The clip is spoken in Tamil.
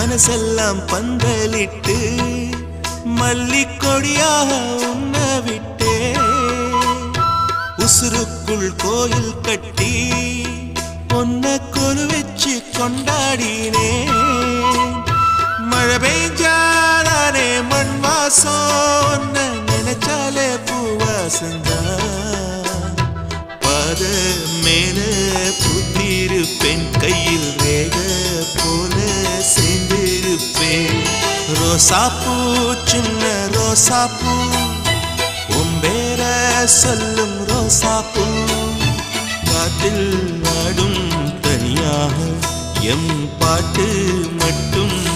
மனசெல்லாம் பந்தலிட்டு மல்லிக்கொடியாக உன்ன விட்டே. உசுருக்குள் கோயில் கட்டி பொன்ன கொலு வச்சு கொண்டாடினே. மழை பெய்ஞ்சாதானே மண் வாசம் நினைச்சாலே பூவாசந்தா பாத மேல புத்தி ரோசாப்பூ சின்ன ரோசாப்பூ. உம்பேர சொல்லும் ரோசாப்பூ. காத்தில் நாடும் தனியாக எம் பாட்டு மட்டும்